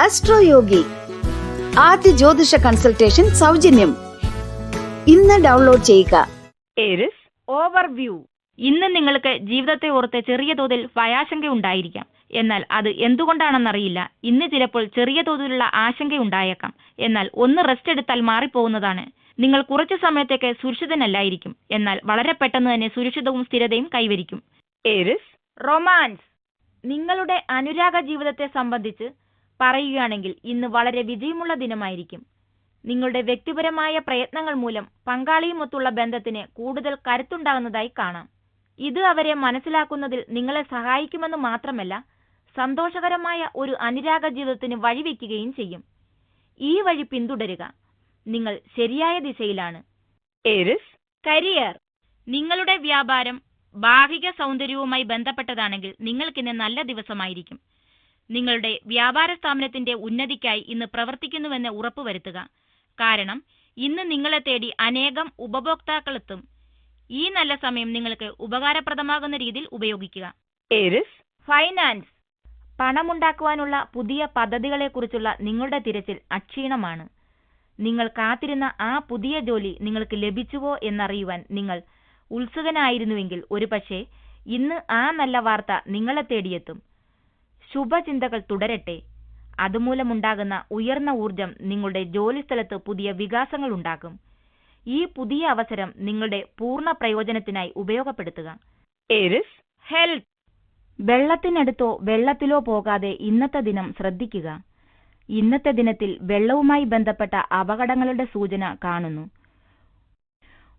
അസ്ട്രോയോഗി ആദ്യ ജ്യോതിഷ കൺസൾട്ടേഷൻ സൗജന്യം. ഇന്ന് ഡൗൺലോഡ് ചെയ്യുക. ഓവർവ്യൂ ഇന്ന് നിങ്ങൾക്ക് ജീവിതത്തെ ഓർത്ത് ചെറിയ തോതിൽ ഭയാശങ്ക ഉണ്ടായിരിക്കാം. എന്നാൽ അത് എന്തുകൊണ്ടാണെന്നറിയില്ല. ഇന്ന് ചിലപ്പോൾ ചെറിയ തോതിലുള്ള ആശങ്ക ഉണ്ടായേക്കാം. എന്നാൽ ഒന്ന് റെസ്റ്റ് എടുത്താൽ മാറിപ്പോകുന്നതാണ്. നിങ്ങൾ കുറച്ചു സമയത്തേക്ക് സുരക്ഷിതനല്ലായിരിക്കും. എന്നാൽ വളരെ പെട്ടെന്ന് തന്നെ സുരക്ഷിതവും സ്ഥിരതയും കൈവരിക്കും. റൊമാൻസ് നിങ്ങളുടെ അനുരാഗ ജീവിതത്തെ സംബന്ധിച്ച് പറയുകയാണെങ്കിൽ ഇന്ന് വളരെ വിജയമുള്ള ദിനമായിരിക്കും. നിങ്ങളുടെ വ്യക്തിപരമായ പ്രയത്നങ്ങൾ മൂലം പങ്കാളിയുമൊത്തുള്ള ബന്ധത്തിന് കൂടുതൽ കരുത്തുണ്ടാകുന്നതായി കാണാം. ഇത് അവരെ മനസ്സിലാക്കുന്നതിൽ നിങ്ങളെ സഹായിക്കുമെന്ന് മാത്രമല്ല സന്തോഷകരമായ ഒരു അനുരാഗ ജീവിതത്തിന് വഴിവെക്കുകയും ചെയ്യും. ഈ വഴി പിന്തുടരുക. നിങ്ങൾ ശരിയായ ദിശയിലാണ്. കരിയർ നിങ്ങളുടെ വ്യാപാരം ഭാഗിക സൗന്ദര്യവുമായി ബന്ധപ്പെട്ടതാണെങ്കിൽ നിങ്ങൾക്കിന്ന് നല്ല ദിവസമായിരിക്കും. നിങ്ങളുടെ വ്യാപാര സ്ഥാപനത്തിന്റെ ഉന്നതിക്കായി ഇന്ന് പ്രവർത്തിക്കുന്നുവെന്ന് ഉറപ്പുവരുത്തുക കാരണം ഇന്ന് നിങ്ങളെ തേടി അനേകം ഉപഭോക്താക്കളെത്തും. ഈ നല്ല സമയം നിങ്ങൾക്ക് ഉപകാരപ്രദമാകുന്ന രീതിയിൽ ഉപയോഗിക്കുക. ഫൈനാൻസ്. പണമുണ്ടാക്കുവാനുള്ള പുതിയ പദ്ധതികളെക്കുറിച്ചുള്ള നിങ്ങളുടെ തിരച്ചിൽ അക്ഷീണമാണ്. നിങ്ങൾ കാത്തിരുന്ന ആ പുതിയ ജോലി നിങ്ങൾക്ക് ലഭിച്ചുവോ എന്നറിയുവാൻ നിങ്ങൾ ഉത്സുകനായിരുന്നുവെങ്കിൽ ഒരുപക്ഷെ ഇന്ന് ആ നല്ല വാർത്ത നിങ്ങളെ തേടിയെത്തും. ശുഭചിന്തകൾ തുടരട്ടെ. അതുമൂലമുണ്ടാകുന്ന ഉയർന്ന ഊർജം നിങ്ങളുടെ ജോലിസ്ഥലത്ത് പുതിയ വികാസങ്ങൾ ഉണ്ടാക്കും. ഈ പുതിയ അവസരം നിങ്ങളുടെ പൂർണ പ്രയോജനത്തിനായി ഉപയോഗപ്പെടുത്തുക. ഹെൽത്ത് വെള്ളത്തിനടുത്തോ വെള്ളത്തിലോ പോകാതെ ഇന്നത്തെ ദിനം ശ്രദ്ധിക്കുക. ഇന്നത്തെ ദിനത്തിൽ വെള്ളവുമായി ബന്ധപ്പെട്ട അപകടങ്ങളുടെ സൂചന കാണുന്നു.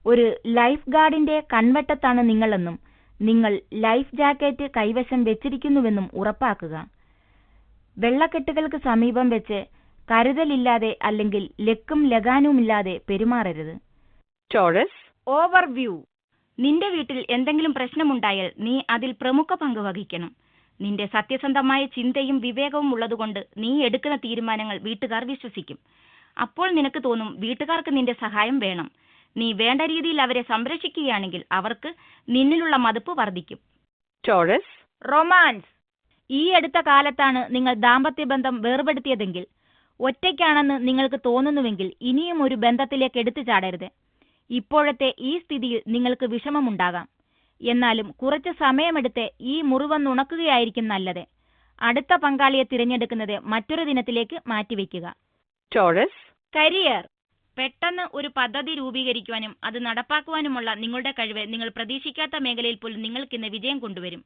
ഒരു ലൈഫ് ഗാർഡിന്റെ കൺവെട്ടത്താണ് നിങ്ങളെന്നും നിങ്ങൾ ലൈഫ് ജാക്കറ്റ് കൈവശം വെച്ചിരിക്കുന്നുവെന്നും ഉറപ്പാക്കുക. വെള്ളക്കെട്ടുകൾക്ക് സമീപം വെച്ച് കരുതലില്ലാതെ അല്ലെങ്കിൽ ലക്കും ലഗാനുമില്ലാതെ പെരുമാറരുത്. ടോറസ്? ഓവർവ്യൂ. നിന്റെ വീട്ടിൽ എന്തെങ്കിലും പ്രശ്നമുണ്ടായാൽ നീ അതിൽ പ്രമുഖ പങ്ക് വഹിക്കണം. നിന്റെ സത്യസന്ധമായ ചിന്തയും വിവേകവും ഉള്ളതുകൊണ്ട് നീ എടുക്കുന്ന തീരുമാനങ്ങൾ വീട്ടുകാർ വിശ്വസിക്കും. അപ്പോൾ നിനക്ക് തോന്നും വീട്ടുകാർക്ക് നിന്റെ സഹായം വേണം. നീ വേണ്ട രീതിയിൽ അവരെ സംരക്ഷിക്കുകയാണെങ്കിൽ അവർക്ക് നിന്നിലുള്ള മതിപ്പ് വർദ്ധിക്കും. ടോറസ്? റൊമാൻസ്. ഈ അടുത്ത കാലത്താണ് നിങ്ങൾ ദാമ്പത്യ ബന്ധം വേർപെടുത്തിയതെങ്കിൽ ഒറ്റയ്ക്കാണെന്ന് നിങ്ങൾക്ക് തോന്നുന്നുവെങ്കിൽ ഇനിയും ഒരു ബന്ധത്തിലേക്ക് എടുത്തു ചാടരുത്. ഇപ്പോഴത്തെ ഈ സ്ഥിതിയിൽ നിങ്ങൾക്ക് വിഷമമുണ്ടാകാം. എന്നാലും കുറച്ച് സമയമെടുത്ത് ഈ മുറിവൊന്നുണക്കുകയായിരിക്കും നല്ലത്. അടുത്ത പങ്കാളിയെ തിരഞ്ഞെടുക്കുന്നത് മറ്റൊരു ദിനത്തിലേക്ക് മാറ്റിവെക്കുക. ടോറസ്? കരിയർ. പെട്ടെന്ന് ഒരു പദ്ധതി രൂപീകരിക്കുവാനും അത് നടപ്പാക്കുവാനുമുള്ള നിങ്ങളുടെ കഴിവ് നിങ്ങൾ പ്രതീക്ഷിക്കാത്ത മേഖലയിൽ പോലും നിങ്ങൾക്കിന്ന് വിജയം കൊണ്ടുവരും.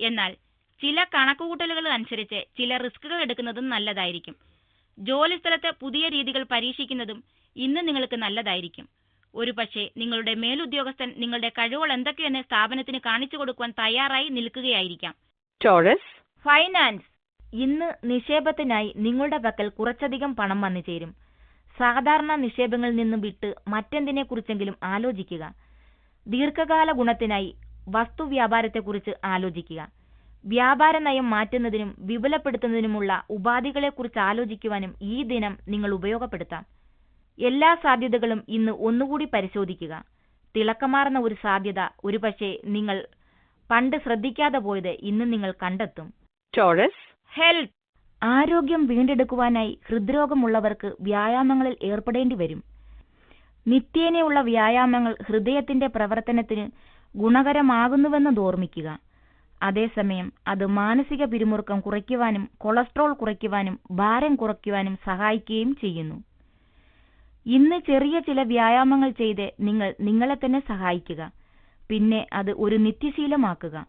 എന്നാൽ ചില കണക്കുകൂട്ടലുകൾ അനുസരിച്ച് ചില റിസ്കുകൾ എടുക്കുന്നതും നല്ലതായിരിക്കും. ജോലിസ്ഥലത്ത് പുതിയ രീതികൾ പരീക്ഷിക്കുന്നതും ഇന്ന് നിങ്ങൾക്ക് നല്ലതായിരിക്കും. ഒരുപക്ഷെ നിങ്ങളുടെ മേലുദ്യോഗസ്ഥൻ നിങ്ങളുടെ കഴിവുകൾ എന്തൊക്കെയെന്ന് സ്ഥാപനത്തിന് കാണിച്ചു കൊടുക്കുവാൻ തയ്യാറായി നിൽക്കുകയായിരിക്കാം. ഫൈനാൻസ്. ഇന്ന് നിക്ഷേപത്തിനായി നിങ്ങളുടെ പക്കൽ കുറച്ചധികം പണം വന്നു ചേരും സാധാരണ നിക്ഷേപങ്ങളിൽ നിന്നും വിട്ട് മറ്റെന്തിനെക്കുറിച്ചെങ്കിലും ആലോചിക്കുക. ദീർഘകാല ഗുണത്തിനായി വസ്തു വ്യാപാരത്തെക്കുറിച്ച് ആലോചിക്കുക. വ്യാപാര നയം മാറ്റുന്നതിനും വിപുലപ്പെടുത്തുന്നതിനുമുള്ള ഉപാധികളെക്കുറിച്ച് ആലോചിക്കുവാനും ഈ ദിനം നിങ്ങൾ ഉപയോഗപ്പെടുത്താം. എല്ലാ സാധ്യതകളും ഇന്ന് ഒന്നുകൂടി പരിശോധിക്കുക. തിളക്കമാർന്ന ഒരു സാധ്യത ഒരുപക്ഷെ നിങ്ങൾ പണ്ട് ശ്രദ്ധിക്കാതെ പോയത് ഇന്ന് നിങ്ങൾ കണ്ടെത്തും. ടോറസ്? ഹെൽത്ത്. ആരോഗ്യം വീണ്ടെടുക്കുവാനായി ഹൃദ്രോഗമുള്ളവർക്ക് വ്യായാമങ്ങളിൽ ഏർപ്പെടേണ്ടി വരും. നിത്യേനയുള്ള വ്യായാമങ്ങൾ ഹൃദയത്തിന്റെ പ്രവർത്തനത്തിന് ഗുണകരമാകുന്നുവെന്ന് ഓർമ്മിക്കുക. അതേസമയം അത് മാനസിക പിരിമുറുക്കം കുറയ്ക്കുവാനും കൊളസ്ട്രോൾ കുറയ്ക്കുവാനും ഭാരം കുറയ്ക്കുവാനും സഹായിക്കുകയും ചെയ്യുന്നു. ഇന്ന് ചെറിയ ചില വ്യായാമങ്ങൾ ചെയ്ത് നിങ്ങൾ നിങ്ങളെ തന്നെ സഹായിക്കുക. പിന്നെ അത് ഒരു നിത്യശീലമാക്കുക.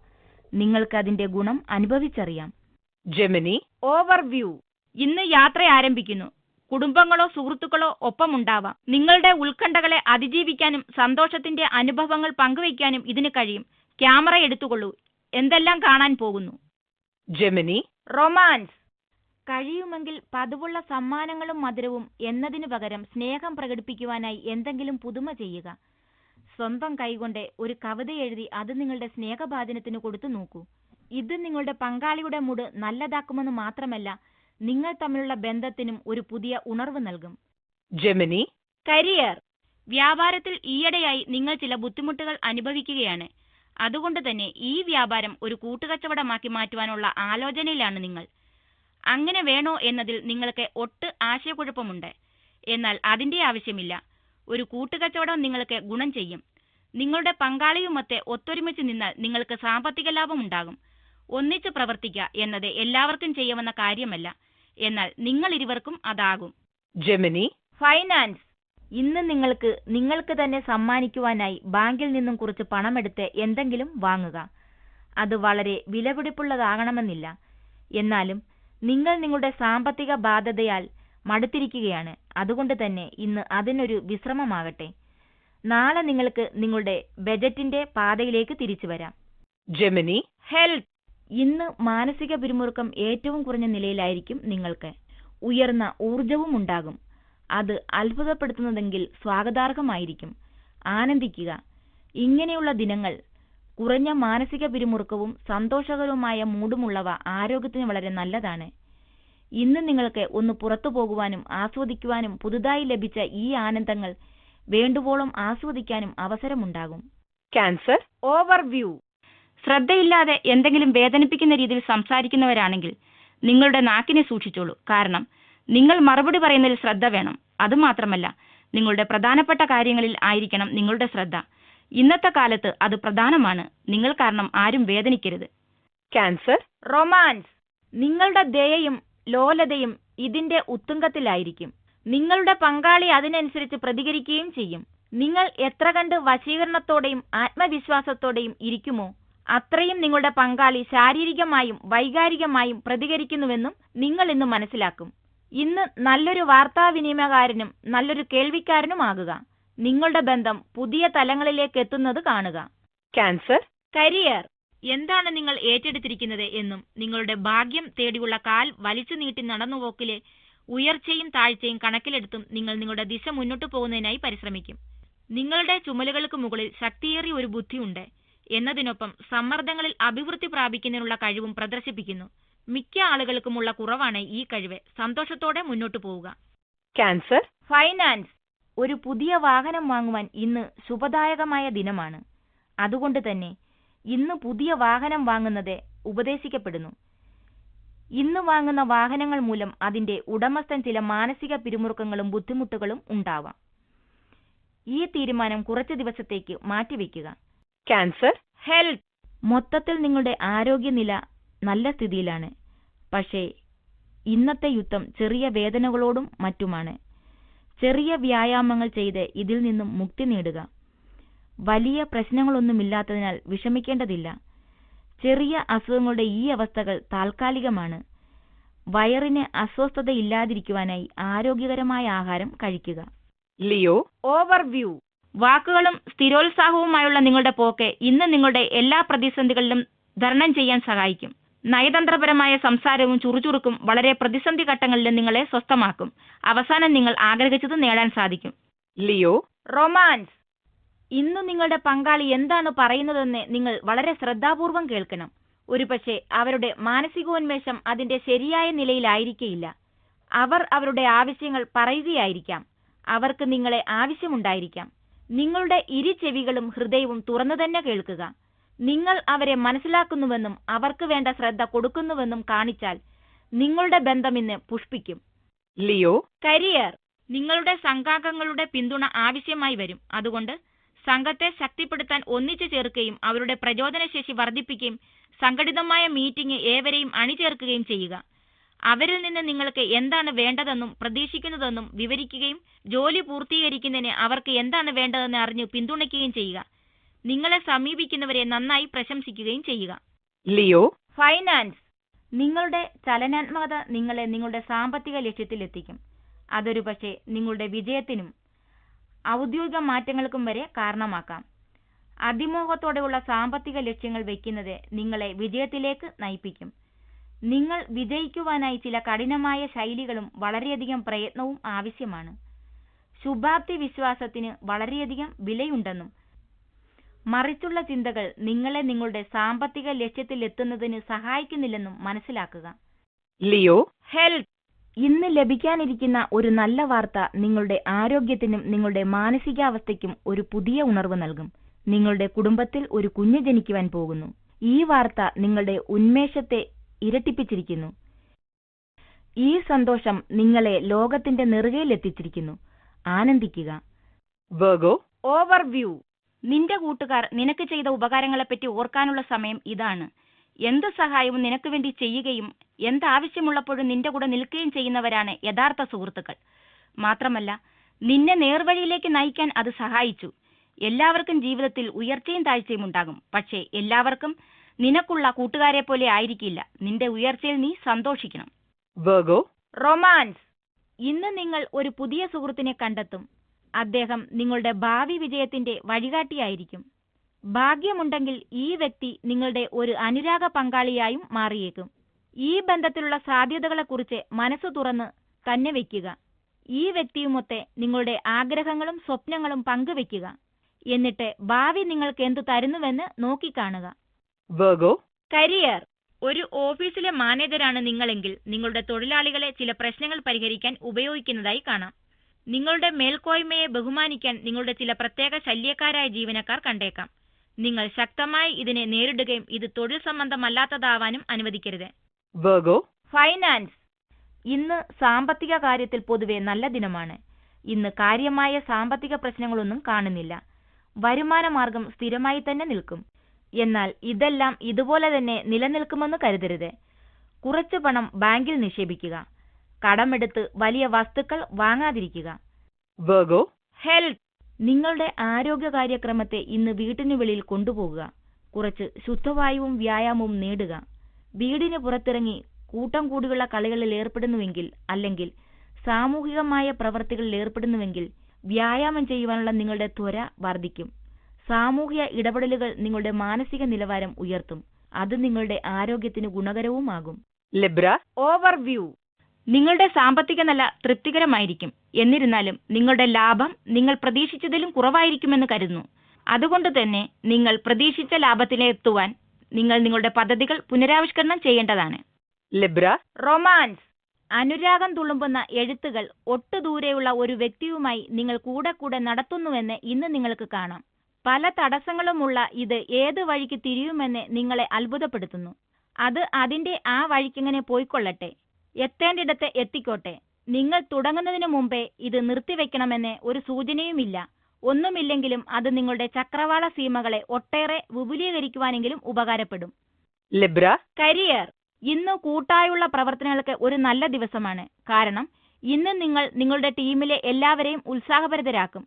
നിങ്ങൾക്ക് അതിന്റെ ഗുണം അനുഭവിച്ചറിയാം. ജെമിനി ഓവർവ്യൂ ഇന്ന് യാത്ര ആരംഭിക്കുന്നു. കുടുംബങ്ങളോ സുഹൃത്തുക്കളോ ഒപ്പമുണ്ടാവാം. നിങ്ങളുടെ ഉത്കണ്ഠകളെ അതിജീവിക്കാനും സന്തോഷത്തിന്റെ അനുഭവങ്ങൾ പങ്കുവയ്ക്കാനും ഇതിന് കഴിയും. ക്യാമറ എടുത്തുകൊള്ളൂ. എന്തെല്ലാം കാണാൻ പോകുന്നു? ജെമിനി റൊമാൻസ് കഴിയുമെങ്കിൽ പതിവുള്ള സമ്മാനങ്ങളും മധുരവും എന്നതിനു പകരം സ്നേഹം പ്രകടിപ്പിക്കുവാനായി എന്തെങ്കിലും പുതുമ ചെയ്യുക. സ്വന്തം കൈകൊണ്ട് ഒരു കവിത എഴുതി അത് നിങ്ങളുടെ സ്നേഹഭാജനത്തിന് കൊടുത്തു നോക്കൂ. ഇത് നിങ്ങളുടെ പങ്കാളിയുടെ മൂഡ് നല്ലതാക്കുമെന്ന് മാത്രമല്ല നിങ്ങൾ തമ്മിലുള്ള ബന്ധത്തിനും ഒരു പുതിയ ഉണർവ് നൽകും. ജെമിനി? കരിയർ. വ്യാപാരത്തിൽ ഈയിടെയായി നിങ്ങൾ ചില ബുദ്ധിമുട്ടുകൾ അനുഭവിക്കുകയാണ്. അതുകൊണ്ട് തന്നെ ഈ വ്യാപാരം ഒരു കൂട്ടുകച്ചവടമാക്കി മാറ്റുവാനുള്ള ആലോചനയിലാണ് നിങ്ങൾ. അങ്ങനെ വേണോ എന്നതിൽ നിങ്ങൾക്ക് ഒട്ട് ആശയക്കുഴപ്പമുണ്ട്. എന്നാൽ അതിന്റെ ആവശ്യമില്ല. ഒരു കൂട്ടുകച്ചവടം നിങ്ങൾക്ക് ഗുണം ചെയ്യും. നിങ്ങളുടെ പങ്കാളിയുമൊത്തെ ഒത്തൊരുമിച്ച് നിന്നാൽ നിങ്ങൾക്ക് സാമ്പത്തിക ലാഭം ഉണ്ടാകും. ഒന്നിച്ച് പ്രവർത്തിക്കുക എന്നത് എല്ലാവർക്കും ചെയ്യാവുന്ന കാര്യമല്ല. എന്നാൽ നിങ്ങൾ ഇരുവർക്കും അതാകും. ജെമിനി. ഫൈനാൻസ്. ഇന്ന് നിങ്ങൾക്ക് നിങ്ങൾക്ക് തന്നെ സമ്മാനിക്കുവാനായി ബാങ്കിൽ നിന്നും കുറച്ച് പണമെടുത്ത് എന്തെങ്കിലും വാങ്ങുക. അത് വളരെ വിലപിടിപ്പുള്ളതാകണമെന്നില്ല. എന്നാലും നിങ്ങൾ നിങ്ങളുടെ സാമ്പത്തിക ബാധ്യതയാൽ മടുത്തിരിക്കുകയാണ്. അതുകൊണ്ട് തന്നെ ഇന്ന് അതിനൊരു വിശ്രമമാകട്ടെ. നാളെ നിങ്ങൾക്ക് നിങ്ങളുടെ ബജറ്റിന്റെ പാതയിലേക്ക് തിരിച്ചു വരാം. ജെമിനി. ഹെൽത്ത്. ഇന്ന് മാനസിക പിരിമുറുക്കം ഏറ്റവും കുറഞ്ഞ നിലയിലായിരിക്കും നിങ്ങൾക്ക്. ഉയർന്ന ഊർജവും ഉണ്ടാകും. അത് അത്ഭുതപ്പെടുത്തുന്നതെങ്കിൽ സ്വാഗതാർഹമായിരിക്കും. ആനന്ദിക്കുക. ഇങ്ങനെയുള്ള ദിനങ്ങൾ കുറഞ്ഞ മാനസിക പിരിമുറുക്കവും സന്തോഷകരവുമായ മൂടുമുള്ളവ ആരോഗ്യത്തിന് വളരെ നല്ലതാണ്. ഇന്ന് നിങ്ങൾക്ക് ഒന്ന് പുറത്തു പോകുവാനും ആസ്വദിക്കുവാനും പുതുതായി ലഭിച്ച ഈ ആനന്ദങ്ങൾ വേണ്ടുവോളം ആസ്വദിക്കാനും അവസരമുണ്ടാകും. ക്യാൻസർ ഓവർവ്യൂ ശ്രദ്ധയില്ലാതെ എന്തെങ്കിലും വേദനിപ്പിക്കുന്ന രീതിയിൽ സംസാരിക്കുന്നവരാണെങ്കിൽ നിങ്ങളുടെ നാക്കിനെ സൂക്ഷിച്ചോളൂ. കാരണം നിങ്ങൾ മറുപടി പറയുന്നതിൽ ശ്രദ്ധ വേണം. അതുമാത്രമല്ല നിങ്ങളുടെ പ്രധാനപ്പെട്ട കാര്യങ്ങളിൽ ആയിരിക്കണം നിങ്ങളുടെ ശ്രദ്ധ. ഇന്നത്തെ കാലത്ത് അത് പ്രധാനമാണ്. നിങ്ങൾ കാരണം ആരും വേദനിക്കരുത്. ക്യാൻസർ? റൊമാൻസ്. നിങ്ങളുടെ ദയയും ലോലതയും ഇതിന്റെ ഉത്തുംഗത്തിലായിരിക്കും. നിങ്ങളുടെ പങ്കാളി അതിനനുസരിച്ച് പ്രതികരിക്കുകയും ചെയ്യും. നിങ്ങൾ എത്ര കണ്ട് വശീകരണത്തോടെയും ആത്മവിശ്വാസത്തോടെയും ഇരിക്കുമോ? അത്രയും നിങ്ങളുടെ പങ്കാളി ശാരീരികമായും വൈകാരികമായും പ്രതികരിക്കുന്നുവെന്നും നിങ്ങൾ ഇന്ന് മനസ്സിലാക്കും. ഇന്ന് നല്ലൊരു വാർത്താവിനിമയകാരനും നല്ലൊരു കേൾവിക്കാരനുമാകുക. നിങ്ങളുടെ ബന്ധം പുതിയ തലങ്ങളിലേക്ക് എത്തുന്നത് കാണുക. ക്യാൻസർ? കരിയർ. എന്താണ് നിങ്ങൾ ഏറ്റെടുത്തിരിക്കുന്നത് എന്നും നിങ്ങളുടെ ഭാഗ്യം തേടിയുള്ള കാൽ വലിച്ചു നീട്ടി നടന്നുപോക്കിലെ ഉയർച്ചയും താഴ്ചയും കണക്കിലെടുത്തും നിങ്ങൾ നിങ്ങളുടെ ദിശ മുന്നോട്ട് പോകുന്നതിനായി പരിശ്രമിക്കും. നിങ്ങളുടെ ചുമലുകൾക്ക് മുകളിൽ ശക്തിയേറിയ ഒരു ബുദ്ധിയുണ്ട് എന്നതിനൊപ്പം സമ്മർദ്ദങ്ങളിൽ അഭിവൃദ്ധി പ്രാപിക്കുന്നതിനുള്ള കഴിവും പ്രദർശിപ്പിക്കുന്നു. മിക്ക ആളുകൾക്കുമുള്ള കുറവാണ് ഈ കഴിവ്. സന്തോഷത്തോടെ മുന്നോട്ട് പോവുക. ക്യാൻസർ? ഫൈനാൻസ്. ഒരു പുതിയ വാഹനം വാങ്ങുവാൻ ഇന്ന് ശുഭദായകമായ ദിനമാണ്. അതുകൊണ്ട് തന്നെ ഇന്ന് പുതിയ വാഹനം വാങ്ങുന്നത് ഉപദേശിക്കപ്പെടുന്നു. ഇന്ന് വാങ്ങുന്ന വാഹനങ്ങൾ മൂലം അതിന്റെ ഉടമസ്ഥൻ ചില മാനസിക പിരിമുറുക്കങ്ങളും ബുദ്ധിമുട്ടുകളും ഉണ്ടാവാം. ഈ തീരുമാനം കുറച്ചു ദിവസത്തേക്ക് മാറ്റിവെക്കുക. Cancer, ഹെൽത്ത് മൊത്തത്തിൽ നിങ്ങളുടെ ആരോഗ്യനില നല്ല സ്ഥിതിയിലാണ്. പക്ഷേ ഇന്നത്തെ യുദ്ധം ചെറിയ വേദനകളോടും മറ്റുമാണ്. ചെറിയ വ്യായാമങ്ങൾ ചെയ്ത് ഇതിൽ നിന്നും മുക്തി നേടുക. വലിയ പ്രശ്നങ്ങളൊന്നുമില്ലാത്തതിനാൽ വിഷമിക്കേണ്ടതില്ല. ചെറിയ അസുഖങ്ങളുടെ ഈ അവസ്ഥകൾ താൽക്കാലികമാണ്. വയറിന് അസ്വസ്ഥതയില്ലാതിരിക്കുവാനായി ആരോഗ്യകരമായ ആഹാരം കഴിക്കുക. ലിയോ ഓവർവ്യൂ വാക്കുകളും സ്ഥിരോത്സാഹവുമായുള്ള നിങ്ങളുടെ പോക്ക് ഇന്ന് നിങ്ങളുടെ എല്ലാ പ്രതിസന്ധികളിലും തരണം ചെയ്യാൻ സഹായിക്കും. നയതന്ത്രപരമായ സംസാരവും ചുറുചുറുക്കും വളരെ പ്രതിസന്ധി ഘട്ടങ്ങളിലും നിങ്ങളെ സ്വസ്ഥമാക്കും. അവസാനം നിങ്ങൾ ആഗ്രഹിച്ചത് നേടാൻ സാധിക്കും. ലിയോ? റൊമാൻസ്. ഇന്ന് നിങ്ങളുടെ പങ്കാളി എന്താണ് പറയുന്നതെന്ന് നിങ്ങൾ വളരെ ശ്രദ്ധാപൂർവം കേൾക്കണം. ഒരുപക്ഷെ അവരുടെ മാനസികോന്മേഷം അതിന്റെ ശരിയായ നിലയിലായിരിക്കയില്ല. അവർ അവരുടെ ആവശ്യങ്ങൾ പറയുകയായിരിക്കാം. അവർക്ക് നിങ്ങളെ ആവശ്യമുണ്ടായിരിക്കാം. നിങ്ങളുടെ ഇരു ചെവികളും ഹൃദയവും തുറന്നു തന്നെ കേൾക്കുക. നിങ്ങൾ അവരെ മനസ്സിലാക്കുന്നുവെന്നും അവർക്ക് വേണ്ട ശ്രദ്ധ കൊടുക്കുന്നുവെന്നും കാണിച്ചാൽ നിങ്ങളുടെ ബന്ധം ഇന്ന് പുഷ്പിക്കും. ലിയോ? കരിയർ. നിങ്ങളുടെ സംഘാംഗങ്ങളുടെ പിന്തുണ ആവശ്യമായി വരും. അതുകൊണ്ട് സംഘത്തെ ശക്തിപ്പെടുത്താൻ ഒന്നിച്ചു ചേർക്കുകയും അവരുടെ പ്രചോദനശേഷി വർദ്ധിപ്പിക്കുകയും സംഘടിതമായ മീറ്റിംഗ് ഏവരെയും അണിചേർക്കുകയും ചെയ്യുക. അവരിൽ നിന്ന് നിങ്ങൾക്ക് എന്താണ് വേണ്ടതെന്നും പ്രതീക്ഷിക്കുന്നതെന്നും വിവരിക്കുകയും ജോലി പൂർത്തീകരിക്കുന്നതിന് അവർക്ക് എന്താണ് വേണ്ടതെന്ന് അറിഞ്ഞു പിന്തുണയ്ക്കുകയും ചെയ്യുക. നിങ്ങളെ സമീപിക്കുന്നവരെ നന്നായി പ്രശംസിക്കുകയും ചെയ്യുക. ലിയോ? ഫൈനാൻസ്. നിങ്ങളുടെ ചലനാത്മകത നിങ്ങളെ നിങ്ങളുടെ സാമ്പത്തിക ലക്ഷ്യത്തിലെത്തിക്കും. അതൊരു പക്ഷേ നിങ്ങളുടെ വിജയത്തിനും ഔദ്യോഗിക മാറ്റങ്ങൾക്കും വരെ കാരണമാക്കാം. അതിമോഹത്തോടെയുള്ള സാമ്പത്തിക ലക്ഷ്യങ്ങൾ വയ്ക്കുന്നത് നിങ്ങളെ വിജയത്തിലേക്ക് നയിപ്പിക്കും. നിങ്ങൾ വിജയിക്കുവാനായി ചില കഠിനമായ ശൈലികളും വളരെയധികം പ്രയത്നവും ആവശ്യമാണ്. ശുഭാപ്തി വിശ്വാസത്തിന് വളരെയധികം വിലയുണ്ടെന്നും മറിച്ചുള്ള ചിന്തകൾ നിങ്ങളെ നിങ്ങളുടെ സാമ്പത്തിക ലക്ഷ്യത്തിൽ എത്തുന്നതിന് സഹായിക്കുന്നില്ലെന്നും മനസ്സിലാക്കുക. ലിയോ? ഹെൽത്ത്. ഇന്ന് ലഭിക്കാനിരിക്കുന്ന ഒരു നല്ല വാർത്ത നിങ്ങളുടെ ആരോഗ്യത്തിനും നിങ്ങളുടെ മാനസികാവസ്ഥയ്ക്കും ഒരു പുതിയ ഉണർവ് നൽകും. നിങ്ങളുടെ കുടുംബത്തിൽ ഒരു കുഞ്ഞ് ജനിക്കുവാൻ പോകുന്നു. ഈ വാർത്ത നിങ്ങളുടെ ഉന്മേഷത്തെ ഇരട്ടിപ്പിച്ചിരിക്കുന്നു. ഈ സന്തോഷം നിങ്ങളെ ലോകത്തിന്റെ നെറുകയിലെത്തിച്ചിരിക്കുന്നു. ആനന്ദിക്കുക. Virgo, ഓവർവ്യൂ നിന്റെ കൂട്ടുകാർ നിനക്ക് ചെയ്ത ഉപകാരങ്ങളെപ്പറ്റി ഓർക്കാനുള്ള സമയം ഇതാണ്. എന്ത് സഹായവും നിനക്ക് വേണ്ടി ചെയ്യുകയും എന്താവശ്യമുള്ളപ്പോഴും നിന്റെ കൂടെ നിൽക്കുകയും ചെയ്യുന്നവരാണ് യഥാർത്ഥ സുഹൃത്തുക്കൾ. മാത്രമല്ല നിന്നെ നേർവഴിയിലേക്ക് നയിക്കാൻ അത് സഹായിച്ചു. എല്ലാവർക്കും ജീവിതത്തിൽ ഉയർച്ചയും താഴ്ചയും ഉണ്ടാകും. പക്ഷേ എല്ലാവർക്കും നിനക്കുള്ള കൂട്ടുകാരെ പോലെ ആയിരിക്കില്ല. നിന്റെ ഉയർച്ചയിൽ നീ സന്തോഷിക്കണം. റൊമാൻസ് ഇന്ന് നിങ്ങൾ ഒരു പുതിയ സുഹൃത്തിനെ കണ്ടെത്തും. അദ്ദേഹം നിങ്ങളുടെ ഭാവി വിജയത്തിന്റെ വഴികാട്ടിയായിരിക്കും. ഭാഗ്യമുണ്ടെങ്കിൽ ഈ വ്യക്തി നിങ്ങളുടെ ഒരു അനുരാഗ പങ്കാളിയായും മാറിയേക്കും. ഈ ബന്ധത്തിലുള്ള സാധ്യതകളെക്കുറിച്ച് മനസ്സു തുറന്ന് തന്നെ വയ്ക്കുക ഈ വ്യക്തിയുമൊത്തെ നിങ്ങളുടെ ആഗ്രഹങ്ങളും സ്വപ്നങ്ങളും പങ്കുവെക്കുക. എന്നിട്ട് ഭാവി നിങ്ങൾക്ക് എന്തു തരുന്നുവെന്ന് നോക്കിക്കാണുക. Virgo, കരിയർ ഒരു ഓഫീസിലെ മാനേജരാണ് നിങ്ങളെങ്കിൽ നിങ്ങളുടെ തൊഴിലാളികളെ ചില പ്രശ്നങ്ങൾ പരിഹരിക്കാൻ ഉപയോഗിക്കുന്നതായി കാണാം. നിങ്ങളുടെ മേൽക്കോയ്മയെ ബഹുമാനിക്കാൻ നിങ്ങളുടെ ചില പ്രത്യേക ശല്യക്കാരായ ജീവനക്കാർ കണ്ടേക്കാം. നിങ്ങൾ ശക്തമായി ഇതിനെ നേരിടുകയും ഇത് തൊഴിൽ സംബന്ധമല്ലാത്തതാവാനും അനുവദിക്കരുത്. വെർഗോ ഫൈനാൻസ് ഇന്ന് സാമ്പത്തിക കാര്യത്തിൽ പൊതുവെ നല്ല ദിനമാണ്. ഇന്ന് കാര്യമായ സാമ്പത്തിക പ്രശ്നങ്ങളൊന്നും കാണുന്നില്ല. വരുമാനമാർഗം സ്ഥിരമായി തന്നെ നിൽക്കും. എന്നാൽ ഇതെല്ലാം ഇതുപോലെ തന്നെ നിലനിൽക്കുമെന്ന് കരുതരുത്. കുറച്ചു പണം ബാങ്കിൽ നിക്ഷേപിക്കുക. കടമെടുത്ത് വലിയ വസ്തുക്കൾ വാങ്ങാതിരിക്കുക. ഹെൽത്ത് നിങ്ങളുടെ ആരോഗ്യ കാര്യക്രമത്തെ ഇന്ന് വീട്ടിനു വെളിയിൽ കൊണ്ടുപോകുക. കുറച്ച് ശുദ്ധവായുവും വ്യായാമവും നേടുക. വീടിന് പുറത്തിറങ്ങി കൂട്ടം കൂടിയുള്ള കളികളിൽ ഏർപ്പെടുന്നുവെങ്കിൽ അല്ലെങ്കിൽ സാമൂഹികമായ പ്രവർത്തികളിൽ ഏർപ്പെടുന്നുവെങ്കിൽ വ്യായാമം ചെയ്യുവാനുള്ള നിങ്ങളുടെ ത്വര വർദ്ധിക്കും. സാമൂഹിക ഇടപെടലുകൾ നിങ്ങളുടെ മാനസിക നിലവാരം ഉയർത്തും. അത് നിങ്ങളുടെ ആരോഗ്യത്തിന് ഗുണകരവുമാകും. ലിബ്ര? ഓവർവ്യൂ നിങ്ങളുടെ സാമ്പത്തിക നില തൃപ്തികരമായിരിക്കും. എന്നിരുന്നാലും നിങ്ങളുടെ ലാഭം നിങ്ങൾ പ്രതീക്ഷിച്ചതിലും കുറവായിരിക്കുമെന്ന് കരുതുന്നു. അതുകൊണ്ട് തന്നെ നിങ്ങൾ പ്രതീക്ഷിച്ച ലാഭത്തിലെത്തുവാൻ നിങ്ങൾ നിങ്ങളുടെ പദ്ധതികൾ പുനരാവിഷ്കരണം ചെയ്യേണ്ടതാണ്. ലിബ്ര? റൊമാൻസ് അനുരാഗം തുളുമ്പുന്ന എഴുത്തുകൾ ഒട്ടുദൂരെയുള്ള ഒരു വ്യക്തിയുമായി നിങ്ങൾ കൂടെ കൂടെ നടത്തുന്നുവെന്ന് ഇന്ന് നിങ്ങൾക്ക് കാണാം. പല തടസ്സങ്ങളുമുള്ള ഇത് ഏത് വഴിക്ക് തിരിയുമെന്ന് നിങ്ങളെ അത്ഭുതപ്പെടുത്തുന്നു. അത് അതിന്റെ ആ വഴിക്കിങ്ങനെ പോയിക്കൊള്ളട്ടെ. എത്തേണ്ടിടത്ത് എത്തിക്കോട്ടെ. നിങ്ങൾ തുടങ്ങുന്നതിന് മുമ്പേ ഇത് നിർത്തിവെക്കണമെന്ന് ഒരു സൂചനയുമില്ല. ഒന്നുമില്ലെങ്കിലും അത് നിങ്ങളുടെ ചക്രവാള സീമകളെ ഒട്ടേറെ വിപുലീകരിക്കുവാനെങ്കിലും ഉപകാരപ്പെടും. ലിബ്ര? കരിയർ. ഇന്ന് കൂട്ടായുള്ള പ്രവർത്തനങ്ങൾക്ക് ഒരു നല്ല ദിവസമാണ്. കാരണം ഇന്ന് നിങ്ങൾ നിങ്ങളുടെ ടീമിലെ എല്ലാവരെയും ഉത്സാഹഭരിതരാക്കും.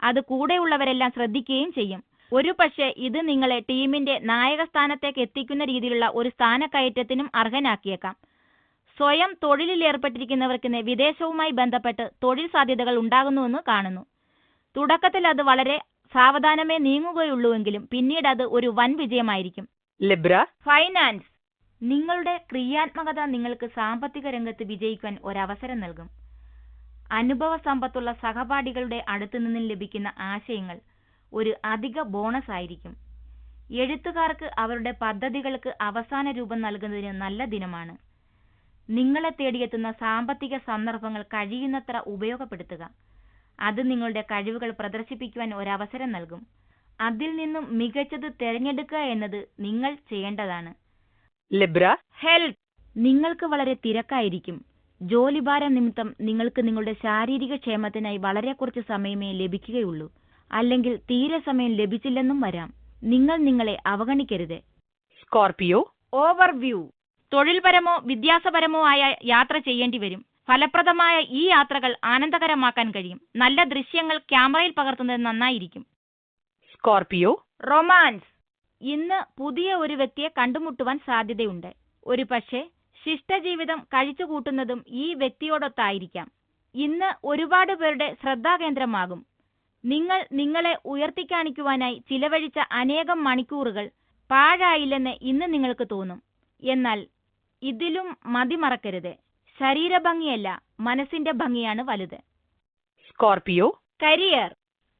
അത് കൂടെയുള്ളവരെല്ലാം ശ്രദ്ധിക്കുകയും ചെയ്യും. ഒരു പക്ഷേ ഇത് നിങ്ങളെ ടീമിന്റെ നായക സ്ഥാനത്തേക്ക് എത്തിക്കുന്ന രീതിയിലുള്ള ഒരു സ്ഥാനക്കയറ്റത്തിനും അർഹനാക്കിയേക്കാം. സ്വയം തൊഴിലിൽ ഏർപ്പെട്ടിരിക്കുന്നവർക്ക് വിദേശവുമായി ബന്ധപ്പെട്ട് തൊഴിൽ സാധ്യതകൾ ഉണ്ടാകുന്നുവെന്ന് കാണുന്നു. തുടക്കത്തിൽ അത് വളരെ സാവധാനമേ നീങ്ങുകയുള്ളൂവെങ്കിലും പിന്നീട് അത് ഒരു വൻ വിജയമായിരിക്കും. ലിബ്ര? ഫൈനാൻസ്. നിങ്ങളുടെ ക്രിയാത്മകത നിങ്ങൾക്ക് സാമ്പത്തിക രംഗത്ത് വിജയിക്കാൻ ഒരവസരം നൽകും. അനുഭവ സമ്പത്തുള്ള സഹപാഠികളുടെ അടുത്തു നിന്നും ലഭിക്കുന്ന ആശയങ്ങൾ ഒരു അധിക ബോണസ് ആയിരിക്കും. എഴുത്തുകാർക്ക് അവരുടെ പദ്ധതികൾക്ക് അവസാന രൂപം നൽകുന്നതിന് നല്ല ദിനമാണ്. നിങ്ങളെ തേടിയെത്തുന്ന സാമ്പത്തിക സന്ദർഭങ്ങൾ കഴിയുന്നത്ര ഉപയോഗപ്പെടുത്തുക. അത് നിങ്ങളുടെ കഴിവുകൾ പ്രദർശിപ്പിക്കുവാൻ ഒരവസരം നൽകും. അതിൽ നിന്നും മികച്ചത് തിരഞ്ഞെടുക്കുക എന്നത് നിങ്ങൾ ചെയ്യേണ്ടതാണ്. ലിബ്ര? ഹെൽത്ത്. നിങ്ങൾക്ക് വളരെ തിരക്കായിരിക്കും. ജോലിഭാരം നിമിത്തം നിങ്ങൾക്ക് നിങ്ങളുടെ ശാരീരിക ക്ഷേമത്തിനായി വളരെ കുറച്ച് സമയമേ ലഭിക്കുകയുള്ളൂ. അല്ലെങ്കിൽ തീരെ സമയം ലഭിച്ചില്ലെന്നും വരാം. നിങ്ങൾ നിങ്ങളെ അവഗണിക്കരുത്. സ്കോർപിയോ. ഓവർവ്യൂ. തൊഴിൽപരമോ വിദ്യാസപരമോ ആയ യാത്ര ചെയ്യേണ്ടി വരും. ഫലപ്രദമായ ഈ യാത്രകൾ ആനന്ദകരമാക്കാൻ കഴിയും. നല്ല ദൃശ്യങ്ങൾ ക്യാമറയിൽ പകർത്തുന്നത് നന്നായിരിക്കും. സ്കോർപിയോ. റൊമാൻസ്. ഇന്ന് പുതിയ ഒരു വ്യക്തിയെ കണ്ടുമുട്ടുവാൻ സാധ്യതയുണ്ട്. ഒരു പക്ഷേ ശിഷ്ടജീവിതം കഴിച്ചുകൂട്ടുന്നതും ഈ വ്യക്തിയോടൊത്തായിരിക്കാം. ഇന്ന് ഒരുപാട് പേരുടെ ശ്രദ്ധാകേന്ദ്രമാകും നിങ്ങൾ നിങ്ങളെ ഉയർത്തിക്കാണിക്കുവാനായി ചിലവഴിച്ച അനേകം മണിക്കൂറുകൾ പാഴായില്ലെന്ന് ഇന്ന് നിങ്ങൾക്ക് തോന്നും. എന്നാൽ ഇതിലും മതിമറക്കരുത്. ശരീരഭംഗിയല്ല മനസ്സിന്റെ ഭംഗിയാണ് വലുത്. സ്കോർപിയോ? കരിയർ.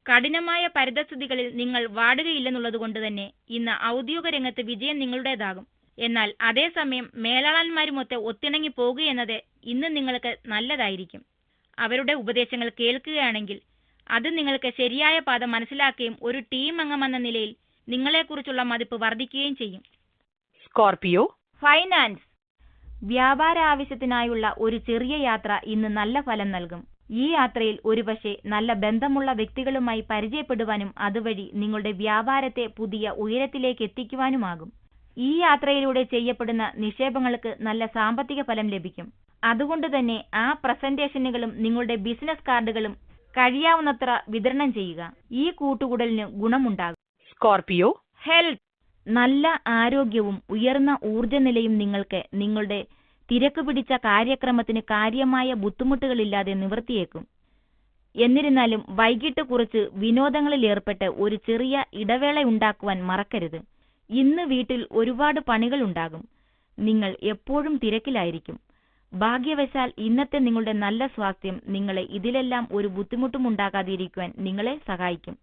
കഠിനമായ പരിതസ്ഥിതികളിൽ നിങ്ങൾ വാടുകയില്ലെന്നുള്ളത് കൊണ്ട് തന്നെ ഇന്ന് ഔദ്യോഗിക രംഗത്ത് വിജയം നിങ്ങളുടേതാകും. എന്നാൽ അതേസമയം മേലാളന്മാരുമൊത്ത് ഒത്തിണങ്ങി പോകുകയെന്നത് ഇന്ന് നിങ്ങൾക്ക് നല്ലതായിരിക്കും. അവരുടെ ഉപദേശങ്ങൾ കേൾക്കുകയാണെങ്കിൽ അത് നിങ്ങൾക്ക് ശരിയായ പാത മനസ്സിലാക്കുകയും ഒരു ടീം അംഗമെന്ന നിലയിൽ നിങ്ങളെക്കുറിച്ചുള്ള മതിപ്പ് വർദ്ധിക്കുകയും ചെയ്യും. സ്കോർപിയോ? ഫൈനാൻസ്. വ്യാപാര ആവശ്യത്തിനായുള്ള ഒരു ചെറിയ യാത്ര ഇന്ന് നല്ല ഫലം നൽകും. ഈ യാത്രയിൽ ഒരുപക്ഷെ നല്ല ബന്ധമുള്ള വ്യക്തികളുമായി പരിചയപ്പെടുവാനും അതുവഴി നിങ്ങളുടെ വ്യാപാരത്തെ പുതിയ ഉയരത്തിലേക്ക് എത്തിക്കുവാനുമാകും. ഈ യാത്രയിലൂടെ ചെയ്യപ്പെടുന്ന നിക്ഷേപങ്ങൾക്ക് നല്ല സാമ്പത്തിക ഫലം ലഭിക്കും. അതുകൊണ്ട് തന്നെ ആ പ്രസന്റേഷനുകളും നിങ്ങളുടെ ബിസിനസ് കാർഡുകളും കഴിയാവുന്നത്ര വിതരണം ചെയ്യുക. ഈ കൂട്ടുകൂടലിന് ഗുണമുണ്ടാകും. സ്കോർപിയോ. ഹെൽത്ത്. നല്ല ആരോഗ്യവും ഉയർന്ന ഊർജനിലയും നിങ്ങൾക്ക് നിങ്ങളുടെ തിരക്ക് പിടിച്ച കാര്യക്രമത്തിന് കാര്യമായ ബുദ്ധിമുട്ടുകളില്ലാതെ നിവർത്തിയേക്കും. എന്നിരുന്നാലും വൈകിട്ട് കുറച്ച് വിനോദങ്ങളിൽ ഏർപ്പെട്ട് ഒരു ചെറിയ ഇടവേള ഉണ്ടാക്കുവാൻ മറക്കരുത്. ഇന്ന് വീട്ടിൽ ഒരുപാട് പണികൾ ഉണ്ടാകും. നിങ്ങൾ എപ്പോഴും തിരക്കിലായിരിക്കും. ഭാഗ്യവശാൽ ഇന്നത്തെ നിങ്ങളുടെ നല്ല സ്വാസ്ഥ്യം നിങ്ങളെ ഇതിലെല്ലാം ഒരു ബുദ്ധിമുട്ടും ഉണ്ടാകാതിരിക്കുവാൻ നിങ്ങളെ സഹായിക്കും.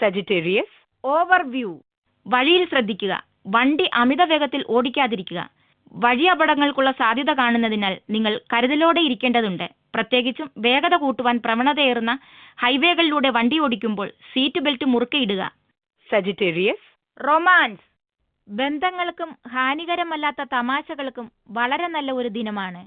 സജിറ്റേറിയസ് ഓവർവ്യൂ വഴിയിൽ ശ്രദ്ധിക്കുക. വണ്ടി അമിത വേഗത്തിൽ ഓടിക്കാതിരിക്കുക. വഴി അപകടങ്ങൾക്കുള്ള സാധ്യത കാണുന്നതിനാൽ നിങ്ങൾ കരുതലോടെ ഇരിക്കേണ്ടതുണ്ട്. പ്രത്യേകിച്ചും വേഗത കൂട്ടുവാൻ പ്രവണതയേറുന്ന ഹൈവേകളിലൂടെ വണ്ടി ഓടിക്കുമ്പോൾ സീറ്റ് ബെൽറ്റ് മുറുക്കെ ഇടുക. സജിറ്റേറിയസ് റൊമാൻസ് ബന്ധങ്ങൾക്കും ഹാനികരമല്ലാത്ത തമാശകൾക്കും വളരെ നല്ല ഒരു ദിനമാണ്.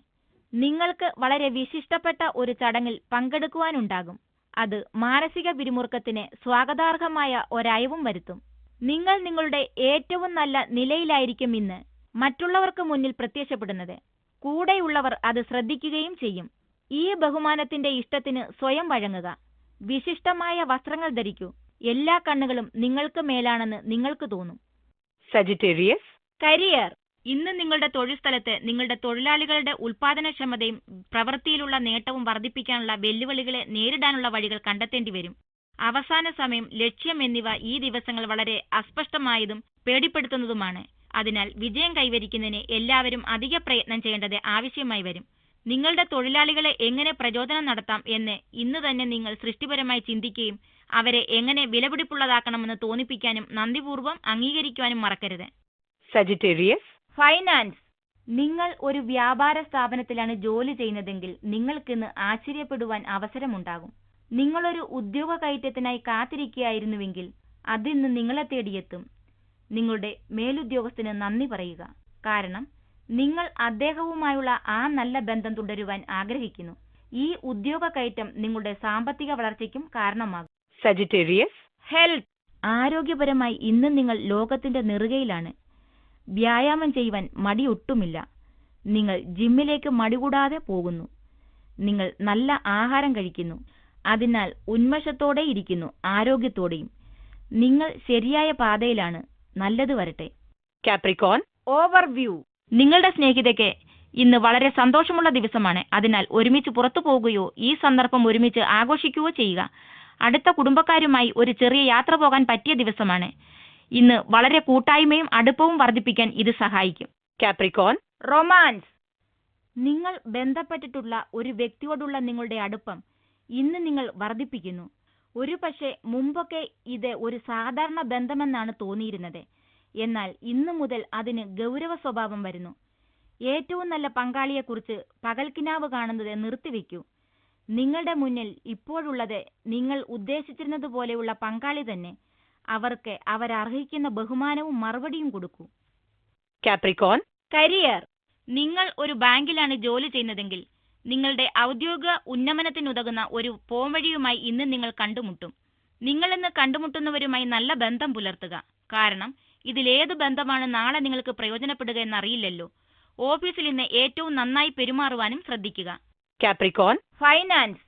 നിങ്ങൾക്ക് വളരെ വിശിഷ്ടപ്പെട്ട ഒരു ചടങ്ങിൽ പങ്കെടുക്കുവാനുണ്ടാകും. അത് മാനസിക പിരിമുറുക്കത്തിന് സ്വാഗതാർഹമായ ഒരയവും വരുത്തും. നിങ്ങൾ നിങ്ങളുടെ ഏറ്റവും നല്ല നിലയിലായിരിക്കും ഇന്ന് മറ്റുള്ളവർക്ക് മുന്നിൽ പ്രത്യക്ഷപ്പെടുന്നത്. കൂടെയുള്ളവർ അത് ശ്രദ്ധിക്കുകയും ചെയ്യും. ഈ ബഹുമാനത്തിന്റെ ഇഷ്ടത്തിന് സ്വയം വഴങ്ങുക. വിശിഷ്ടമായ വസ്ത്രങ്ങൾ ധരിക്കൂ. എല്ലാ കണ്ണുകളും നിങ്ങൾക്ക് മേലാണെന്ന് നിങ്ങൾക്ക് തോന്നും. Sagittarius, കരിയർ ഇന്ന് നിങ്ങളുടെ തൊഴിൽ സ്ഥലത്ത് നിങ്ങളുടെ തൊഴിലാളികളുടെ ഉൽപാദനക്ഷമതയും പ്രവൃത്തിയിലുള്ള നേട്ടവും വർദ്ധിപ്പിക്കാനുള്ള വെല്ലുവിളികളെ നേരിടാനുള്ള വഴികൾ കണ്ടെത്തേണ്ടി വരും. അവസാന സമയം ലക്ഷ്യം എന്നിവ ഈ ദിവസങ്ങൾ വളരെ അസ്പഷ്ടമായതും പേടിപ്പെടുത്തുന്നതുമാണ്. അതിനാൽ വിജയം കൈവരിക്കുന്നതിന് എല്ലാവരും അധിക പ്രയത്നം ചെയ്യേണ്ടത് ആവശ്യമായി വരും. നിങ്ങളുടെ തൊഴിലാളികളെ എങ്ങനെ പ്രചോദനം നടത്താം എന്ന് ഇന്ന് തന്നെ നിങ്ങൾ സൃഷ്ടിപരമായി ചിന്തിക്കുകയും അവരെ എങ്ങനെ വിലപിടിപ്പുള്ളതാക്കണമെന്ന് തോന്നിപ്പിക്കാനും നന്ദിപൂർവം അംഗീകരിക്കുവാനും മറക്കരുത്. സജിറ്റേറിയസ് ഫൈനാൻസ് നിങ്ങൾ ഒരു വ്യാപാര സ്ഥാപനത്തിലാണ് ജോലി ചെയ്യുന്നതെങ്കിൽ നിങ്ങൾക്കിന്ന് ആശ്ചര്യപ്പെടുവാൻ അവസരമുണ്ടാകും. നിങ്ങളൊരു ഉദ്യോഗ കയറ്റത്തിനായി കാത്തിരിക്കുകയായിരുന്നുവെങ്കിൽ അതിൽ നിന്ന് നിങ്ങളെ തേടിയെത്തും. നിങ്ങളുടെ മേലുദ്യോഗസ്ഥന് നന്ദി പറയുക. കാരണം നിങ്ങൾ അദ്ദേഹവുമായുള്ള ആ നല്ല ബന്ധം തുടരുവാൻ ആഗ്രഹിക്കുന്നു. ഈ ഉദ്യോഗ കയറ്റം നിങ്ങളുടെ സാമ്പത്തിക വളർച്ചയ്ക്കും കാരണമാകും. സജിറ്റേറിയസ് ഹെൽത്ത് ആരോഗ്യപരമായി ഇന്ന് നിങ്ങൾ ലോകത്തിന്റെ നെറുകയിലാണ്. വ്യായാമം ചെയ്യുവാൻ മടിയൊട്ടുമില്ല നിങ്ങൾ ജിമ്മിലേക്ക് മടികൂടാതെ പോകുന്നു. നിങ്ങൾ നല്ല ആഹാരം കഴിക്കുന്നു. അതിനാൽ ഉന്മേഷത്തോടെ ഇരിക്കുന്നു ആരോഗ്യത്തോടെയും. നിങ്ങൾ ശരിയായ പാതയിലാണ് നല്ലത് വരട്ടെ. കാപ്രിക്കോൺ ഓവർവ്യൂ നിങ്ങളുടെ സ്നേഹിതയ്ക്ക് ഇന്ന് വളരെ സന്തോഷമുള്ള ദിവസമാണ്. അതിനാൽ ഒരുമിച്ച് പുറത്തു പോകുകയോ ഈ സന്ദർഭം ഒരുമിച്ച് ആഘോഷിക്കുകയോ ചെയ്യുക. അടുത്ത കുടുംബക്കാരുമായി ഒരു ചെറിയ യാത്ര പോകാൻ പറ്റിയ ദിവസമാണ്. ഇന്ന് വളരെ കൂട്ടായ്മയും അടുപ്പവും വർദ്ധിപ്പിക്കാൻ ഇത് സഹായിക്കും. കാപ്രിക്കോൺ റൊമാൻസ് നിങ്ങൾ ബന്ധപ്പെട്ടിട്ടുള്ള ഒരു വ്യക്തിയോടുള്ള നിങ്ങളുടെ അടുപ്പം ഇന്ന് നിങ്ങൾ വർദ്ധിപ്പിക്കുന്നു. ഒരു പക്ഷേ മുമ്പൊക്കെ ഇത് ഒരു സാധാരണ ബന്ധമെന്നാണ് തോന്നിയിരുന്നത്. എന്നാൽ ഇന്നു മുതൽ അതിന് ഗൗരവ സ്വഭാവം വരുന്നു. ഏറ്റവും നല്ല പങ്കാളിയെക്കുറിച്ച് പകൽക്കിനാവ് കാണുന്നത് നിർത്തിവെക്കൂ നിങ്ങളുടെ മുന്നിൽ ഇപ്പോഴുള്ളത് നിങ്ങൾ ഉദ്ദേശിച്ചിരുന്നതുപോലെയുള്ള പങ്കാളി തന്നെ. അവർക്ക് അവരർഹിക്കുന്ന ബഹുമാനവും മറുപടിയും കൊടുക്കൂ. കാപ്രിക്കോൺ. കരിയർ. നിങ്ങൾ ഒരു ബാങ്കിലാണ് ജോലി ചെയ്യുന്നതെങ്കിൽ നിങ്ങളുടെ ഔദ്യോഗിക ഉന്നമനത്തിനുതകുന്ന ഒരു പോംവഴിയുമായി ഇന്ന് നിങ്ങൾ കണ്ടുമുട്ടും. നിങ്ങളെന്ന് കണ്ടുമുട്ടുന്നവരുമായി നല്ല ബന്ധം പുലർത്തുക. കാരണം ഇതിലേത് ബന്ധമാണ് നാളെ നിങ്ങൾക്ക് പ്രയോജനപ്പെടുക എന്നറിയില്ലല്ലോ. ഓഫീസിൽ ഇന്ന് ഏറ്റവും നന്നായി പെരുമാറുവാനും ശ്രദ്ധിക്കുക. കാപ്രിക്കോൺ ഫൈനാൻസ്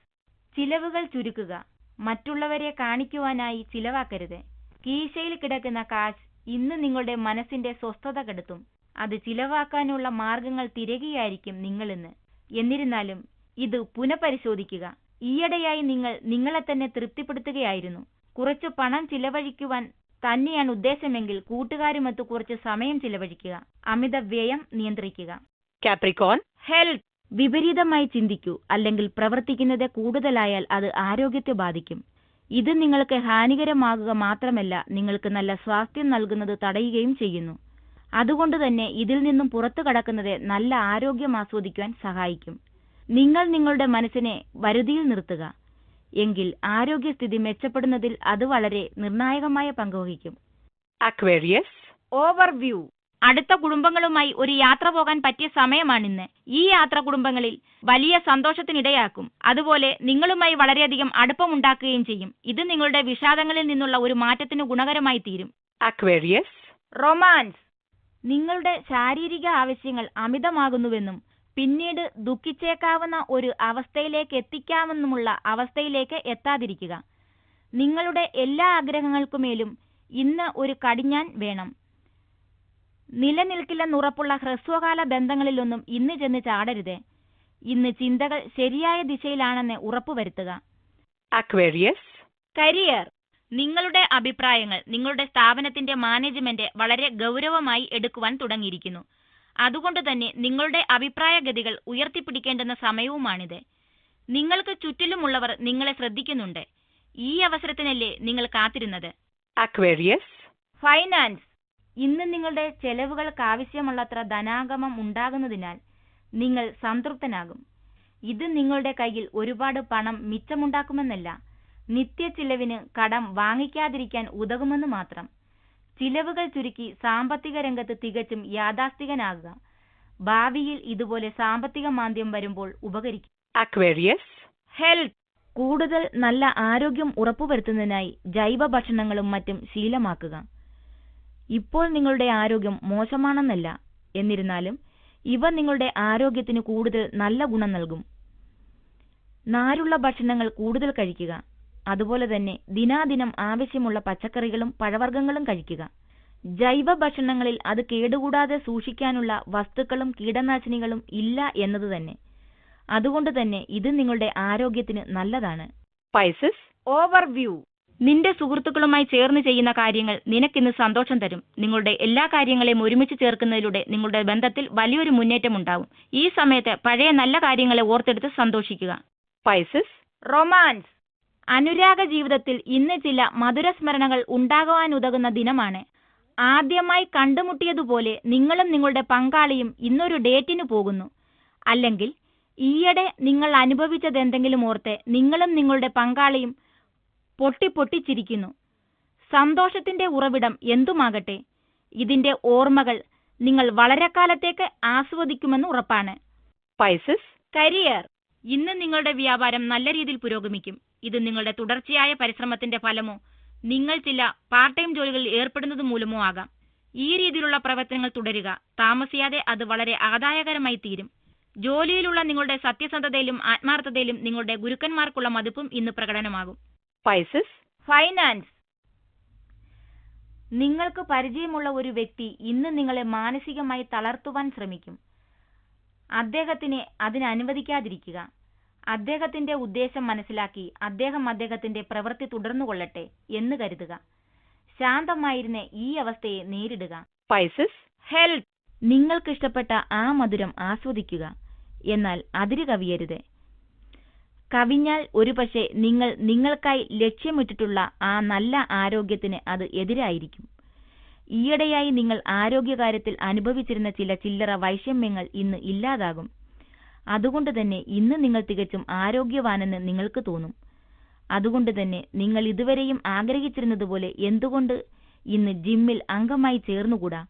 ചിലവുകൾ ചുരുക്കുക. മറ്റുള്ളവരെ കാണിക്കുവാനായി ചിലവാക്കരുത്. കീശയിൽ കിടക്കുന്ന കാശ് ഇന്ന് നിങ്ങളുടെ മനസ്സിന്റെ സ്വസ്ഥത കെടുത്തും. അത് ചിലവാക്കാനുള്ള മാർഗങ്ങൾ തിരകെയായിരിക്കും നിങ്ങളിന്ന്. എന്നിരുന്നാലും ഇത് പുനഃപരിശോധിക്കുക. ഈയിടെയായി നിങ്ങൾ നിങ്ങളെ തന്നെ തൃപ്തിപ്പെടുത്തുകയായിരുന്നു. കുറച്ച് പണം ചിലവഴിക്കുവാൻ തന്നെയാണ് ഉദ്ദേശമെങ്കിൽ കൂട്ടുകാരുമൊത്ത് കുറച്ച് സമയം ചിലവഴിക്കുക. അമിത വ്യയം നിയന്ത്രിക്കുക. കാപ്രിക്കോൺ ഹെൽത്ത് വിപരീതമായി ചിന്തിക്കൂ. അല്ലെങ്കിൽ പ്രവർത്തിക്കുന്നത് കൂടുതലായാൽ അത് ആരോഗ്യത്തെ ബാധിക്കും. ഇത് നിങ്ങൾക്ക് ഹാനികരമാകുക മാത്രമല്ല നിങ്ങൾക്ക് നല്ല സ്വാസ്ഥ്യം നൽകുന്നത് തടയുകയും ചെയ്യുന്നു. അതുകൊണ്ട് തന്നെ ഇതിൽ നിന്നും പുറത്തു കടക്കുന്നത് നല്ല ആരോഗ്യം ആസ്വദിക്കുവാൻ സഹായിക്കും. നിങ്ങൾ നിങ്ങളുടെ മനസ്സിനെ വരുതിയിൽ നിർത്തുക. എങ്കിൽ ആരോഗ്യസ്ഥിതി മെച്ചപ്പെടുന്നതിൽ അത് വളരെ നിർണായകമായ പങ്കുവഹിക്കും അക്വേറിയസ് ഓവർവ്യൂ അടുത്ത കുടുംബങ്ങളുമായി ഒരു യാത്ര പോകാൻ പറ്റിയ സമയമാണിന്ന്. ഈ യാത്ര കുടുംബങ്ങളിൽ വലിയ സന്തോഷത്തിനിടയാക്കും. അതുപോലെ നിങ്ങളുമായി വളരെയധികം അടുപ്പമുണ്ടാക്കുകയും ചെയ്യും. ഇത് നിങ്ങളുടെ വിഷാദങ്ങളിൽ നിന്നുള്ള ഒരു മാറ്റത്തിന് ഗുണകരമായി തീരും. അക്വേറിയസ് റൊമാൻസ് നിങ്ങളുടെ ശാരീരിക ആവശ്യങ്ങൾ അമിതമാകുന്നുവെന്നും പിന്നീട് ദുഃഖിച്ചേക്കാവുന്ന ഒരു അവസ്ഥയിലേക്ക് എത്തിക്കാമെന്നുമുള്ള അവസ്ഥയിലേക്ക് എത്താതിരിക്കുക. നിങ്ങളുടെ എല്ലാ ആഗ്രഹങ്ങൾക്കുമേലും ഇന്ന് ഒരു കടിഞ്ഞാൻ വേണം. നിലനിൽക്കില്ലെന്നുറപ്പുള്ള ഹ്രസ്വകാല ബന്ധങ്ങളിലൊന്നും ഇന്ന് ചെന്ന് ചാടരുത്. ഇന്ന് ചിന്തകൾ ശരിയായ ദിശയിലാണെന്ന് ഉറപ്പുവരുത്തുക. അക്വേറിയസ് കരിയർ നിങ്ങളുടെ അഭിപ്രായങ്ങൾ നിങ്ങളുടെ സ്ഥാപനത്തിന്റെ മാനേജ്മെന്റ് വളരെ ഗൗരവമായി എടുക്കുവാൻ തുടങ്ങിയിരിക്കുന്നു. അതുകൊണ്ട് തന്നെ നിങ്ങളുടെ അഭിപ്രായഗതികൾ ഉയർത്തിപ്പിടിക്കേണ്ടുന്ന സമയവുമാണിത്. നിങ്ങൾക്ക് ചുറ്റിലുമുള്ളവർ നിങ്ങളെ ശ്രദ്ധിക്കുന്നുണ്ട്. ഈ അവസരത്തിനല്ലേ നിങ്ങൾ കാത്തിരുന്നത്? അക്വേറിയസ് ഫൈനാൻസ് ഇന്ന് നിങ്ങളുടെ ചെലവുകൾക്ക് ആവശ്യമുള്ളത്ര ധനാഗമം ഉണ്ടാകുന്നതിനാൽ നിങ്ങൾ സംതൃപ്തനാകും. ഇത് നിങ്ങളുടെ കയ്യിൽ ഒരുപാട് പണം മിച്ചമുണ്ടാക്കുമെന്നല്ല നിത്യ ചിലവിന് കടം വാങ്ങിക്കാതിരിക്കാൻ ഉതകുമെന്ന് മാത്രം. ചിലവുകൾ ചുരുക്കി സാമ്പത്തിക രംഗത്ത് തികച്ചും യാഥാസ്ഥികനാകുക ഭാവിയിൽ ഇതുപോലെ സാമ്പത്തിക മാന്ദ്യം വരുമ്പോൾ ഉപകരിക്കും. അക്വേറിയസ് ഹെൽത്ത് കൂടുതൽ നല്ല ആരോഗ്യം ഉറപ്പുവരുത്തുന്നതിനായി ജൈവ ഭക്ഷണങ്ങളും മറ്റും ശീലമാക്കുക. ഇപ്പോൾ നിങ്ങളുടെ ആരോഗ്യം മോശമാണെന്നല്ല. എന്നിരുന്നാലും ഇവ നിങ്ങളുടെ ആരോഗ്യത്തിന് കൂടുതൽ നല്ല ഗുണം നൽകും. നാരുള്ള ഭക്ഷണങ്ങൾ കൂടുതൽ കഴിക്കുക. അതുപോലെ തന്നെ ദിനാദിനം ആവശ്യമുള്ള പച്ചക്കറികളും പഴവർഗങ്ങളും കഴിക്കുക. ജൈവ ഭക്ഷണങ്ങളിൽ അത് കേടുകൂടാതെ സൂക്ഷിക്കാനുള്ള വസ്തുക്കളും കീടനാശിനികളും ഇല്ല എന്നത് തന്നെ. അതുകൊണ്ട് തന്നെ ഇത് നിങ്ങളുടെ ആരോഗ്യത്തിന് നല്ലതാണ്. Pisces. ഓവർവ്യൂ നിന്റെ സുഹൃത്തുക്കളുമായി ചേർന്ന് ചെയ്യുന്ന കാര്യങ്ങൾ നിനക്കിന്ന് സന്തോഷം തരും. നിങ്ങളുടെ എല്ലാ കാര്യങ്ങളെയും ഒരുമിച്ച് ചേർക്കുന്നതിലൂടെ നിങ്ങളുടെ ബന്ധത്തിൽ വലിയൊരു മുന്നേറ്റം ഉണ്ടാവും. ഈ സമയത്ത് പഴയ നല്ല കാര്യങ്ങളെ ഓർത്തെടുത്ത് സന്തോഷിക്കുക. സ്പൈസസ് റൊമാൻസ് അനുരാഗ ജീവിതത്തിൽ ഇന്ന് ചില മധുരസ്മരണകൾ ഉണ്ടാകുവാനുതകുന്ന ദിനമാണ്. ആദ്യമായി കണ്ടുമുട്ടിയതുപോലെ നിങ്ങളും നിങ്ങളുടെ പങ്കാളിയും ഇന്നൊരു ഡേറ്റിന് പോകുന്നു. അല്ലെങ്കിൽ ഈയിടെ നിങ്ങൾ അനുഭവിച്ചതെന്തെങ്കിലും ഓർത്ത് നിങ്ങളും നിങ്ങളുടെ പങ്കാളിയും പൊട്ടി പൊട്ടിച്ചിരിക്കുന്നു. സന്തോഷത്തിന്റെ ഉറവിടം എന്തുമാകട്ടെ? ഇതിന്റെ ഓർമ്മകൾ നിങ്ങൾ വളരെ കാലത്തേക്ക് ആസ്വദിക്കുമെന്ന് ഉറപ്പാണ്. കരിയർ ഇന്ന് നിങ്ങളുടെ വ്യാപാരം നല്ല രീതിയിൽ പുരോഗമിക്കും. ഇത് നിങ്ങളുടെ തുടർച്ചയായ പരിശ്രമത്തിന്റെ ഫലമോ നിങ്ങൾ ചില പാർട്ട് ടൈം ജോലികളിൽ ഏർപ്പെടുന്നത് മൂലമോ ആകാം. ഈ രീതിയിലുള്ള പ്രവർത്തനങ്ങൾ തുടരുക താമസിയാതെ അത് വളരെ ആദായകരമായി തീരും. ജോലിയിലുള്ള നിങ്ങളുടെ സത്യസന്ധതയിലും ആത്മാർത്ഥതയിലും നിങ്ങളുടെ ഗുരുക്കന്മാർക്കുള്ള മതിപ്പും ഇന്ന് പ്രകടനമാകും. ഫൈനാൻസ് നിങ്ങൾക്ക് പരിചയമുള്ള ഒരു വ്യക്തി ഇന്ന് നിങ്ങളെ മാനസികമായി തളർത്തുവാൻ ശ്രമിക്കും. അദ്ദേഹത്തിന് അതിന് അനുവദിക്കാതിരിക്കുക. അദ്ദേഹത്തിന്റെ ഉദ്ദേശം മനസ്സിലാക്കി അദ്ദേഹം അദ്ദേഹത്തിന്റെ പ്രവൃത്തി തുടർന്നു കൊള്ളട്ടെ എന്ന് കരുതുക. ശാന്തമായിരുന്ന ഈ അവസ്ഥയെ നേരിടുക. ഹെൽത്ത് നിങ്ങൾക്കിഷ്ടപ്പെട്ട ആ മധുരം ആസ്വദിക്കുക. എന്നാൽ അതിര് കവിയരുത്. കവിഞ്ഞാൽ ഒരുപക്ഷെ നിങ്ങൾ നിങ്ങൾക്കായി ലക്ഷ്യമിട്ടിട്ടുള്ള ആ നല്ല ആരോഗ്യത്തിന് അത് എതിരായിരിക്കും. ഈയിടെയായി നിങ്ങൾ ആരോഗ്യകാര്യത്തിൽ അനുഭവിച്ചിരുന്ന ചില ചില്ലറ വൈഷമ്യങ്ങൾ ഇന്ന് ഇല്ലാതാകും. അതുകൊണ്ട് തന്നെ ഇന്ന് നിങ്ങൾ തികച്ചും ആരോഗ്യവാനെന്ന് നിങ്ങൾക്ക് തോന്നും. അതുകൊണ്ട് തന്നെ നിങ്ങൾ ഇതുവരെയും ആഗ്രഹിച്ചിരുന്നതുപോലെ എന്തുകൊണ്ട് ഇന്ന് ജിമ്മിൽ അംഗമായി ചേർന്നുകൂടാ?